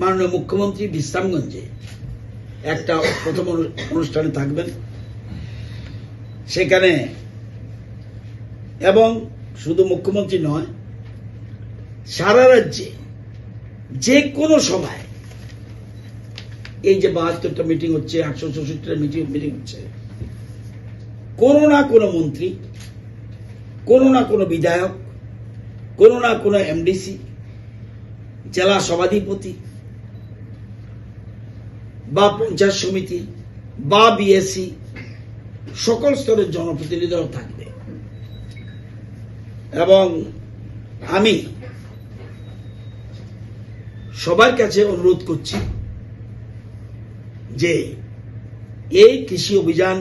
মাননীয় মুখ্যমন্ত্রী বিশ্রামগঞ্জে একটা প্রথম অনুষ্ঠানে থাকবেন। সেখানে এবং শুধু মুখ্যমন্ত্রী নয়, সারা রাজ্যে যে কোনো সময় এই যে বাহাত্তরটা মিটিং হচ্ছে একশো চৌষট্টিটা মিটিং মিটিং হচ্ছে, কোনো না কোনো মন্ত্রী, কোনো না কোনো বিধায়ক, কোনো না কোনো এমডিসি, জেলা সভাধিপতি বা পঞ্চায়েত সমিতি বা বিএসসি, সকল স্তরের জনপ্রতিনিধিরাও থাকবে। এবং আমি সবার কাছে অনুরোধ করছি যে এই কৃষি অভিযান,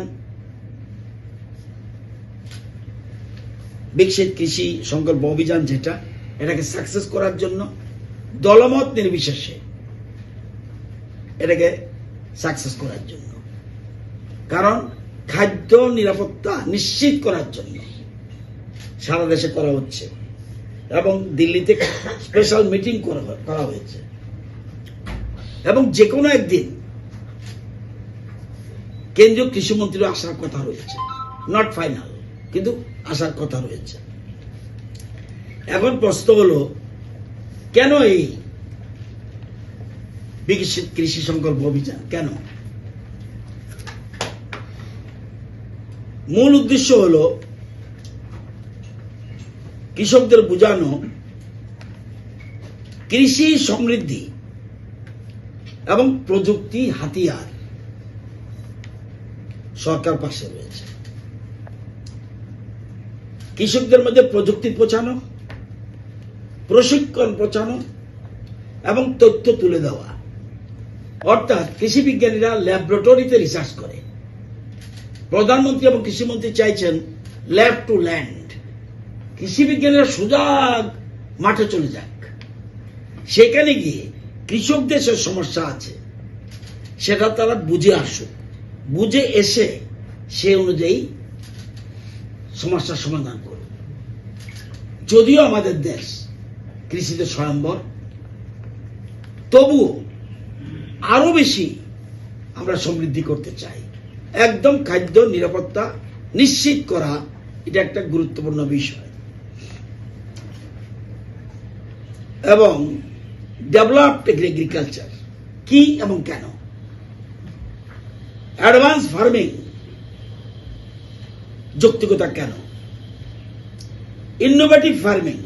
বিকশিত কৃষি সংকল্প অভিযান যেটা, এটাকে সাকসেস করার জন্য দলমত নির্বিশেষে এটাকে সাকসেস করার জন্য। কারণ খাদ্য নিরাপত্তা নিশ্চিত করার জন্য সারা দেশে করা হচ্ছে এবং দিল্লিতে স্পেশাল মিটিং করা- হয়েছে। এবং যে কোনো একদিন কেন্দ্রীয় কৃষিমন্ত্রী আসার কথা রয়েছে। নট ফাইনাল কিন্তু আসার কথা রয়েছে। এখন প্রশ্ন হলো, কেন এই বিকশিত কৃষি সংকল্প অভিযান। কেন? মূল উদ্দেশ্য হলো কৃষকদের বোঝানো কৃষি সমৃদ্ধি এবং প্রযুক্তি হাতিয়ার সরকার পাশে রয়েছে। কৃষকদের মধ্যে প্রযুক্তি পৌঁছানো, প্রশিক্ষণ পৌঁছানো এবং তথ্য তুলে দেওয়া। অর্থাৎ কৃষি বিজ্ঞানীরা ল্যাবরেটরিতে রিসার্চ করে। প্রধানমন্ত্রী এবং কৃষিমন্ত্রী চাইছেন ল্যাব টু ল্যান্ড কৃষি বিজ্ঞানীরা সুজাগ মাঠে চলে যাক। সেখানে গিয়ে কৃষকদের যে সমস্যা আছে, সেটা তারা বুঝে আসুক। বুঝে এসে সে অনুযায়ী সমস্যার সমাধান করুক। যদিও আমাদের দেশ কৃষিতে স্বয়ম্বর, তবুও আরও বেশি আমরা সমৃদ্ধি করতে চাই। একদম খাদ্য নিরাপত্তা নিশ্চিত করা এটা একটা গুরুত্বপূর্ণ বিষয়। এবং ডেভেলপড এগ্রিকালচার কি এবং কেন? অ্যাডভান্স ফার্মিং যৌক্তিকতা কেন? ইনোভেটিভ ফার্মিং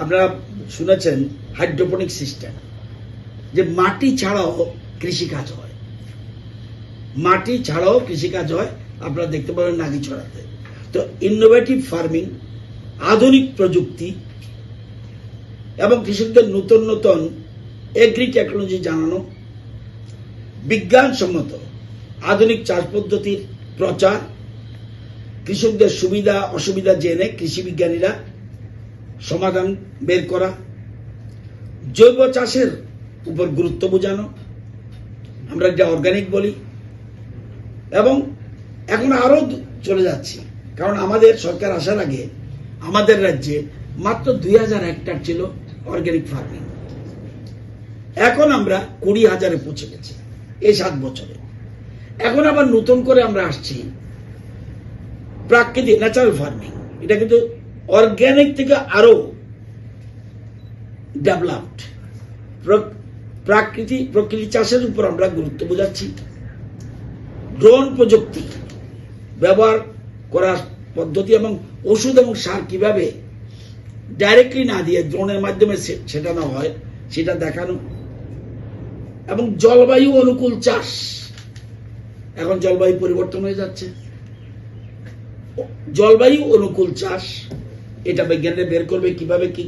আপনারা শুনেছেন হাইড্রোপনিক সিস্টেম যে মাটি ছাড়াও কৃষিকাজ হয়। মাটি ছাড়াও কৃষিকাজ হয়, আপনারা দেখতে পাবেন নাগি ছড়াতে। তো ইনোভেটিভ ফার্মিং আধুনিক প্রযুক্তি এবং কৃষকদের নতুন নতুন এগ্রি টেকনোলজি জানানো, বিজ্ঞানসম্মত আধুনিক চাষ পদ্ধতির প্রচার, কৃষকদের সুবিধা অসুবিধা জেনে কৃষি বিজ্ঞানীরা সমাধান বের করা, জৈব চাষের উপর গুরুত্ব বোঝানো, আমরা যা অর্গানিক বলি, এবং এখন আরও দু- চলে যাচ্ছি। কারণ আমাদের সরকার আসার আগে আমাদের রাজ্যে মাত্র দুই হাজার হেক্টর ছিল অর্গানিক ফার্মিং এখন আমরা কুড়ি হাজারে পৌঁছে গেছি, এই সাত বছরে। এখন আবার নতুন করে আমরা আসছি প্রাকৃতিক ন্যাচারাল ফার্মিং এটা কিন্তু অর্গানিক থেকে আরও ডেভেলপড প্রাকৃতিক প্রকৃতি চাষের উপর আমরা গুরুত্ব বোঝাচ্ছি। ড্রোন প্রযুক্তি ব্যবহার করার পদ্ধতি এবং ওষুধ এবং সার কীভাবে ডাইরেক্টলি না দিয়ে ড্রোনের মাধ্যমে ছেটানো হয়, সেটা দেখানো এবং জলবায়ু অনুকূল চাষ। এখন জলবায়ু পরিবর্তন হয়ে যাচ্ছে। জলবায়ু অনুকূল চাষ, এটা বিজ্ঞানীরা বের করবে কীভাবে, কি